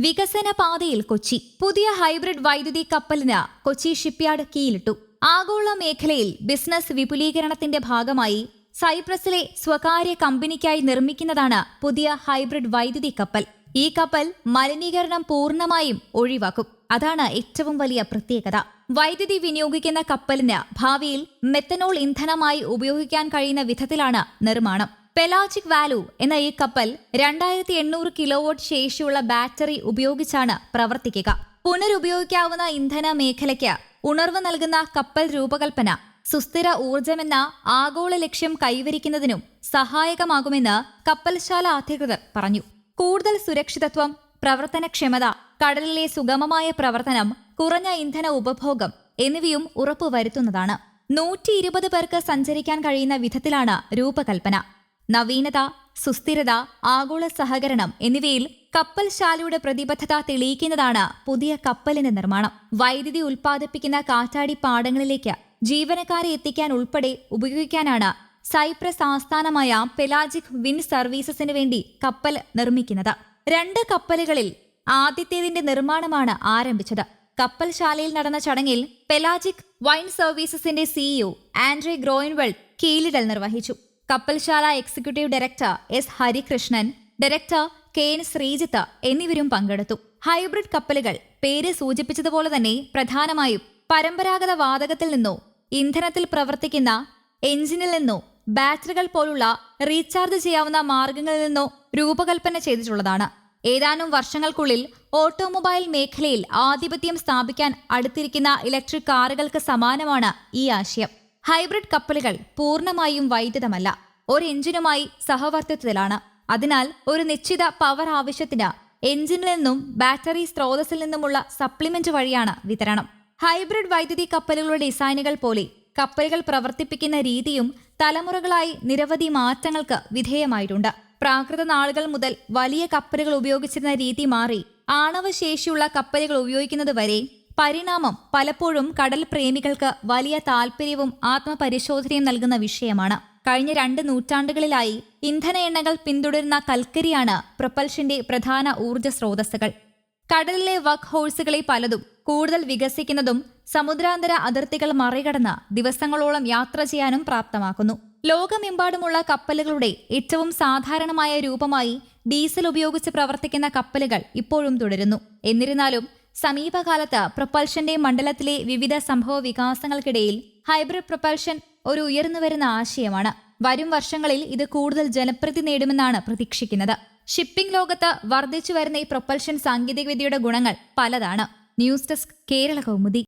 വികസന പാതയിൽ കൊച്ചി പുതിയ ഹൈബ്രിഡ് വൈദ്യുതി കപ്പലിന് കൊച്ചി ഷിപ്പ്യാർഡ് കീയിലിട്ടു ആഗോള മേഖലയിൽ ബിസിനസ് വിപുലീകരണത്തിന്റെ ഭാഗമായി സൈപ്രസിലെ സ്വകാര്യ കമ്പനിക്കായി നിർമ്മിക്കുന്നതാണ് പുതിയ ഹൈബ്രിഡ് വൈദ്യുതി കപ്പൽ. ഈ കപ്പൽ മലിനീകരണം പൂർണമായും ഒഴിവാക്കും. അതാണ് ഏറ്റവും വലിയ പ്രത്യേകത. വൈദ്യുതി വിനിയോഗിക്കുന്ന കപ്പലിന് ഭാവിയിൽ മെത്തനോൾ ഇന്ധനമായി ഉപയോഗിക്കാൻ കഴിയുന്ന വിധത്തിലാണ് നിർമ്മാണം. പെലാജിക് വാലു എന്ന ഈ കപ്പൽ രണ്ടായിരത്തി എണ്ണൂറ് കിലോവാട്ട് ശേഷിയുള്ള ബാറ്ററി ഉപയോഗിച്ചാണ് പ്രവർത്തിക്കുക. പുനരുപയോഗിക്കാവുന്ന ഇന്ധന മേഖലയ്ക്ക് ഉണർവ് നൽകുന്ന കപ്പൽ രൂപകൽപ്പന സുസ്ഥിര ഊർജമെന്ന ആഗോള ലക്ഷ്യം കൈവരിക്കുന്നതിനും സഹായകമാകുമെന്ന് കപ്പൽശാല അധികൃതർ പറഞ്ഞു. കൂടുതൽ സുരക്ഷിതത്വം പ്രവർത്തനക്ഷമത കടലിലെ സുഗമമായ പ്രവർത്തനം കുറഞ്ഞ ഇന്ധന ഉപഭോഗം എന്നിവയും ഉറപ്പുവരുത്തുന്നതാണ്. നൂറ്റി ഇരുപത് പേർക്ക് സഞ്ചരിക്കാൻ കഴിയുന്ന വിധത്തിലാണ് രൂപകൽപ്പന. നവീനത സുസ്ഥിരത ആഗോള സഹകരണം എന്നിവയിൽ കപ്പൽശാലയുടെ പ്രതിബദ്ധത തെളിയിക്കുന്നതാണ് പുതിയ കപ്പലിന്റെ നിർമ്മാണം. വൈദ്യുതി ഉൽപ്പാദിപ്പിക്കുന്ന കാറ്റാടി പാടങ്ങളിലേക്ക് ജീവനക്കാരെ എത്തിക്കാൻ ഉൾപ്പെടെ ഉപയോഗിക്കാനാണ് സൈപ്രസ് ആസ്ഥാനമായ പെലാജിക് വിൻഡ് സർവീസസിന് വേണ്ടി കപ്പൽ നിർമ്മിക്കുന്നത്. രണ്ട് കപ്പലുകളിൽ ആദ്യത്തേതിന്റെ നിർമ്മാണമാണ് ആരംഭിച്ചത്. കപ്പൽശാലയിൽ നടന്ന ചടങ്ങിൽ പെലാജിക് വൈൻ സർവീസസിന്റെ സിഇഒ ആൻഡ്രി ഗ്രോയിൻവെൾ കീലിടൽ നിർവഹിച്ചു. കപ്പൽശാല executive director S Harikrishnan director K N Sreejith എന്നിവരും പങ്കെടുത്തു. ഹൈബ്രിഡ് കപ്പലുകൾ പേര് സൂചിപ്പിച്ചതുപോലെ തന്നെ പ്രധാനമായും പരമ്പരാഗത വാതകത്തിൽ നിന്നോ ഇന്ധനത്തിൽ പ്രവർത്തിക്കുന്ന എഞ്ചിനിൽ നിന്നോ ബാറ്ററികൾ പോലുള്ള റീചാർജ് ചെയ്യാവുന്ന മാർഗങ്ങളിൽ നിന്നോ രൂപകൽപ്പന ചെയ്തിട്ടുള്ളതാണ്. ഏതാനും വർഷങ്ങൾക്കുള്ളിൽ ഓട്ടോമൊബൈൽ മേഖലയിൽ ആധിപത്യം സ്ഥാപിക്കാൻ അടുത്തിരിക്കുന്ന ഇലക്ട്രിക് കാറുകൾക്ക് സമാനമാണ് ഈ ആശയം. ഹൈബ്രിഡ് കപ്പലുകൾ പൂർണമായും വൈദ്യുതമല്ല. ഒരു എഞ്ചിനുമായി സഹവർത്തിത്വത്തിലാണ്. അതിനാൽ ഒരു നിശ്ചിത പവർ ആവശ്യത്തിന് എഞ്ചിനിൽ നിന്നും ബാറ്ററി സ്രോതസ്സിൽ നിന്നുമുള്ള സപ്ലിമെന്റ് വഴിയാണ് വിതരണം. ഹൈബ്രിഡ് വൈദ്യുതി കപ്പലുകളുടെ ഡിസൈനുകൾ പോലെ കപ്പലുകൾ പ്രവർത്തിപ്പിക്കുന്ന രീതിയും തലമുറകളായി നിരവധി മാറ്റങ്ങൾക്ക് വിധേയമായിട്ടുണ്ട്. പ്രാകൃത നാളുകൾ മുതൽ വലിയ കപ്പലുകൾ ഉപയോഗിച്ചിരുന്ന രീതി മാറി ആണവശേഷിയുള്ള കപ്പലുകൾ ഉപയോഗിക്കുന്നത് വരെ പരിണാമം പലപ്പോഴും കടൽ പ്രേമികൾക്ക് വലിയ താൽപ്പര്യവും ആത്മപരിശോധനയും നൽകുന്ന വിഷയമാണ്. കഴിഞ്ഞ രണ്ട് നൂറ്റാണ്ടുകളിലായി ഇന്ധന എണ്ണകൾ പിന്തുടരുന്ന കൽക്കരിയാണ് പ്രൊപ്പൽഷന്റെ പ്രധാന ഊർജ സ്രോതസ്സുകൾ. കടലിലെ വർക്ക് ഹോഴ്സുകളെ പലതും കൂടുതൽ വികസിക്കുന്നതും സമുദ്രാന്തര അതിർത്തികൾ മറികടന്ന് ദിവസങ്ങളോളം യാത്ര ചെയ്യാനും പ്രാപ്തമാക്കുന്നു. ലോകമെമ്പാടുമുള്ള കപ്പലുകളുടെ ഏറ്റവും സാധാരണമായ രൂപമായി ഡീസൽ ഉപയോഗിച്ച് പ്രവർത്തിക്കുന്ന കപ്പലുകൾ ഇപ്പോഴും തുടരുന്നു. എന്നിരുന്നാലും സമീപകാലത്ത് പ്രൊപ്പൽഷന്റെ മണ്ഡലത്തിലെ വിവിധ സംഭവ വികാസങ്ങൾക്കിടയിൽ ഹൈബ്രിഡ് പ്രൊപ്പൽഷൻ ഒരു ഉയർന്നുവരുന്ന ആശയമാണ്. വരും വർഷങ്ങളിൽ ഇത് കൂടുതൽ ജനപ്രീതി നേടുമെന്നാണ് പ്രതീക്ഷിക്കുന്നത്. ഷിപ്പിംഗ് ലോകത്ത് വർദ്ധിച്ചു വരുന്ന ഈ പ്രൊപ്പൽഷൻ സാങ്കേതികവിദ്യയുടെ ഗുണങ്ങൾ പലതാണ്. News desk Kerala Kaumudi.